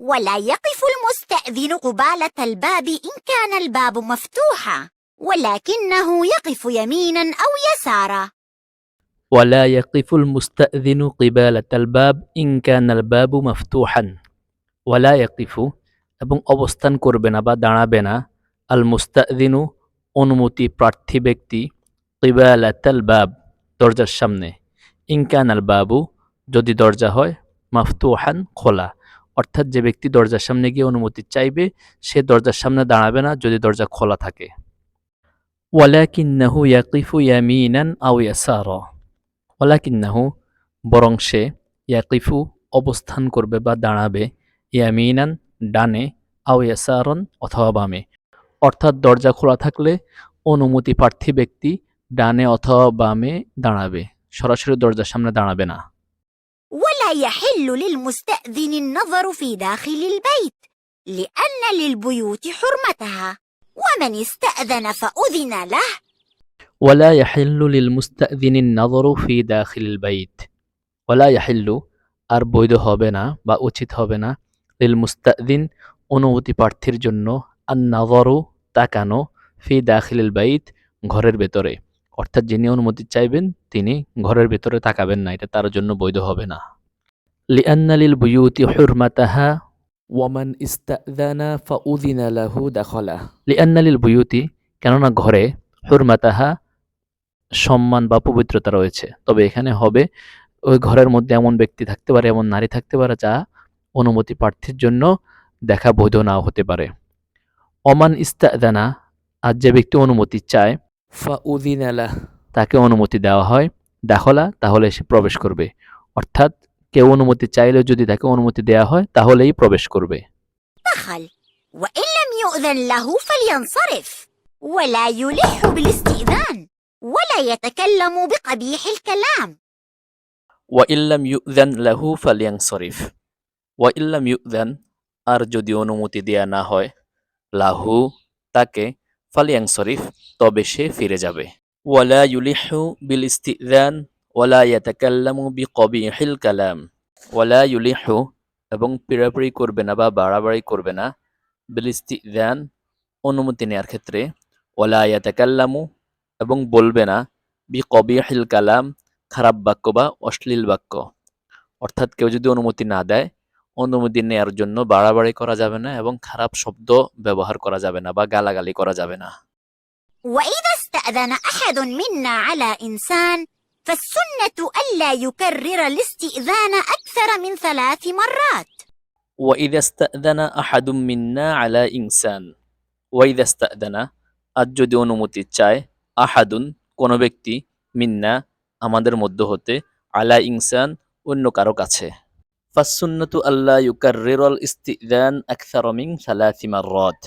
ولا يقف المستأذن قبالة الباب إن كان الباب مفتوحا ولكنه يقف يمينا أو يسارا ولا يقف المستأذن قبالة الباب إن كان الباب مفتوحا ولا يقف এবং অবস্থান করবে না বা দাঁড়াবে না আল মুস্তাদিনু অনুমতি প্রার্থী ব্যক্তি কিবালাতাল বাব দরজার সামনে ইনকান আল বাবু যদি দরজা হয় মাফতুহান খোলা অর্থাৎ যে ব্যক্তি দরজার সামনে গিয়ে অনুমতি চাইবে, সে দরজার সামনে দাঁড়াবে না যদি দরজা খোলা থাকে। ওয়ালাকিন্নাহু ইয়াকিফু ইয়ামিনান আও ইয়াসার। ওয়ালাকিন্নাহু, বরং সে ইয়াকিফু অবস্থান করবে বা দাঁড়াবে ইয়ামিনান, ডানে, আও ইয়াসারন অথবা বামে। অর্থাৎ দরজা খোলা থাকলে অনুমতি প্রার্থী ব্যক্তি ডানে অথবা বামে দাঁড়াবে। সরাসরি দরজার সামনে দাঁড়াবে না। يحل للمستأذن النظر في داخل البيت لأن للبيوت حرمتها ومن استأذن فأذن له ولا يحل للمستأذن النظر في داخل البيت ولا يحل আর বৈধ হবে না বা উচিত হবে না লিল মুস্তাদিন অনুমতি প্রার্থীর জন্য আর নাজরু তাকানো ফি দাখিল বাইত ঘরের ভেতরে অর্থাৎ যিনি অনুমতি চাইবেন তিনি ঘরের ভেতরে তাকাবেন না এটা তার জন্য বৈধ হবে না লিআন্না লিল বুয়ুতি হুরমাতাহা ওয়ামান ইস্তাদানা ফাউযিনা লাহু দাখালা লিআন্না লিল বুয়ুতি কেননা ঘরে হুরমাতাহা সম্মান বা পবিত্রতা রয়েছে। তবে এখানে হবে ওই ঘরের মধ্যে এমন ব্যক্তি থাকতে পারে এমন নারী থাকতে পারে যা অনুমতি প্রার্থীর জন্য দেখা বৈধ নাও হতে পারে। অমান ইস্তাদানা আর যে ব্যক্তি অনুমতি চায় ফাউদিনালা। তাকে অনুমতি দেওয়া হয় দাখলা তাহলে সে প্রবেশ করবে। অর্থাৎ কেউ অনুমতি চাইলে যদি তাকে অনুমতি দেয়া হয় তাহলেই প্রবেশ করবে। আর যদি অনুমতি দেয়া না হয় লাহু তাকে ফালিয়াং শরীফ তবে সে ফিরে যাবে। ওয়ালা ইউলিহু বিল ইস্তিদান ওয়ালা ইয়াতাকাল্লামু বিকবিহিল কালাম ওয়ালা ইউলিহু এবং পিড়াপিড়ি করবে না বা বাড়াবাড়ি করবে না বিল ইস্তিদান অনুমতি নেওয়ার ক্ষেত্রে ওয়ালা ইয়াতাকাল্লামু এবং বলবে না বিকবিহিল কালাম খারাপ বাক্য বা অশ্লীল বাক্য অর্থাৎ কেউ যদি অনুমতি না দেয় অনুমতি নেয়ার জন্য বাড়াবাড়ি করা যাবে না এবং খারাপ শব্দ ব্যবহার করা যাবে না বা গালাগালি করা যাবে না وإذا استأذن أحد منا على إنسان فالسنة ألا يكرر الاستئذان أكثر من ثلاث مرات وإذا استأذن أحد منا على إنسان وإذا استأذن আজ যদি অনুমতি চায় আহাদুন কোনো ব্যক্তি মিন্না আমাদের মধ্য হতে আলা ইনসান অন্য কারো কাছে ফাসুন্নতু আল্লাহ ইউকাররিরল ইস্তিদান আকসার মিন সালাসি মাররাত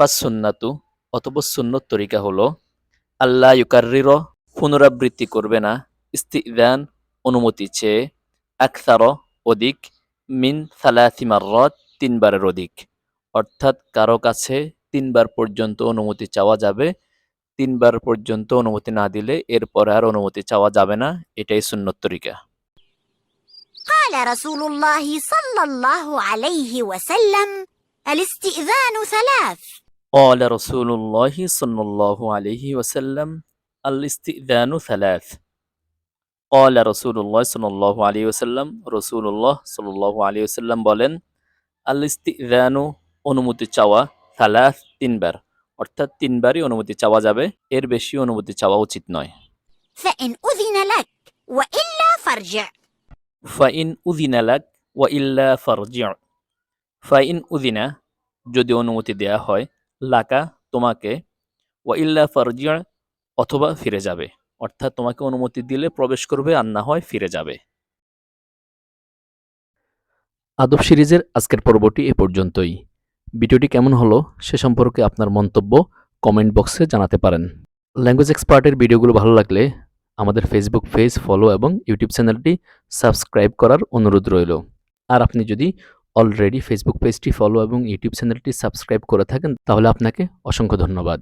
ফাসুন্নাতু অতঃপর সুন্নত তরিকা হলো আল্লাহ ইউকাররির পুনরাবৃত্তি করবে না ইস্তিদান অনুমতি চেয়ে আকসার অধিক মিন সালাসি মাররাত তিনবারের অধিক অর্থাৎ কারো কাছে তিনবার পর্যন্ত অনুমতি চাওয়া যাবে তিনবার পর্যন্ত অনুমতি না দিলে এরপরে আর অনুমতি চাওয়া যাবে না এটাই সুন্নত তরিকা قال رسول الله صلى الله عليه وسلم الاستئذان ثلاث قال رسول الله صلى الله عليه وسلم الاستئذان ثلاث قال رسول الله صلى الله عليه وسلم رسول الله صلى الله عليه وسلم বলেন الاستئذان অনুমতি চাওয়া থালাথ তিনবার অর্থাৎ তিনবারই অনুমতি চাওয়া যাবে এর বেশি অনুমতি চাওয়া উচিত নয় فإن أذن لك وإلا فارجع ফাইন উদিনা লাক ওয়া ইল্লা ফারজি' ফাইন উদিনা যদি অনুমতি দেয়া হয় লাকা তোমাকে ওয়া ইল্লা ফারজি' অথবা ফিরে যাবে। অর্থাৎ তোমাকে অনুমতি দিলে প্রবেশ করবে আর না হয় ফিরে যাবে। আদব সিরিজের আজকের পর্বটি এ পর্যন্তই। ভিডিওটি কেমন হলো সে সম্পর্কে আপনার মন্তব্য কমেন্ট বক্সে জানাতে পারেন। ল্যাঙ্গুয়েজ এক্সপার্টের ভিডিওগুলো ভালো লাগলে আমাদের ফেসবুক পেজ ফলো এবং ইউটিউব চ্যানেলটি সাবস্ক্রাইব করার অনুরোধ রইল। আর আপনি যদি অলরেডি ফেসবুক পেজটি ফলো এবং ইউটিউব চ্যানেলটি সাবস্ক্রাইব করে থাকেন, তাহলে আপনাকে অসংখ্য ধন্যবাদ।